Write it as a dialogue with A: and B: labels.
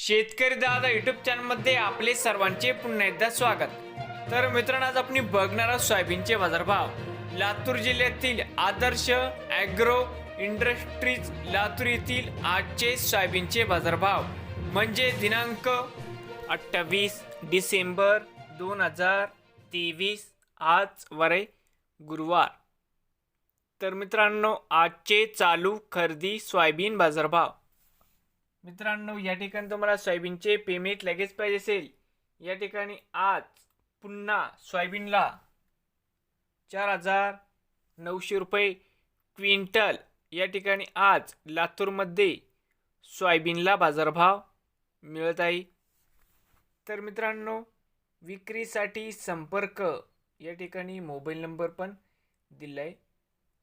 A: शेतकरी दादा युट्यूब चॅनलमध्ये आपले सर्वांचे पुन्हा एकदा स्वागत. तर मित्रांनो आज आपण बघणार आहोत सोयाबीनचे बाजारभाव. लातूर जिल्ह्यातील आदर्श ॲग्रो इंडस्ट्रीज लातूर येथील आजचे सोयाबीनचे बाजारभाव. म्हणजे दिनांक अठ्ठावीस डिसेंबर दोन हजार तेवीस आज वरे गुरुवार. तर मित्रांनो आजचे चालू खरेदी सोयाबीन बाजारभाव. मित्रांनो या ठिकाणी तुम्हाला सोयाबीनचे पेमेंट लगेच पाहिजे असेल. या ठिकाणी आज पुन्हा सोयाबीनला चार हजार नऊशे रुपये क्विंटल. या ठिकाणी आज लातूरमध्ये सोयाबीनला बाजारभाव मिळत आहे. तर मित्रांनो विक्रीसाठी संपर्क. या ठिकाणी मोबाईल नंबर पण दिला आहे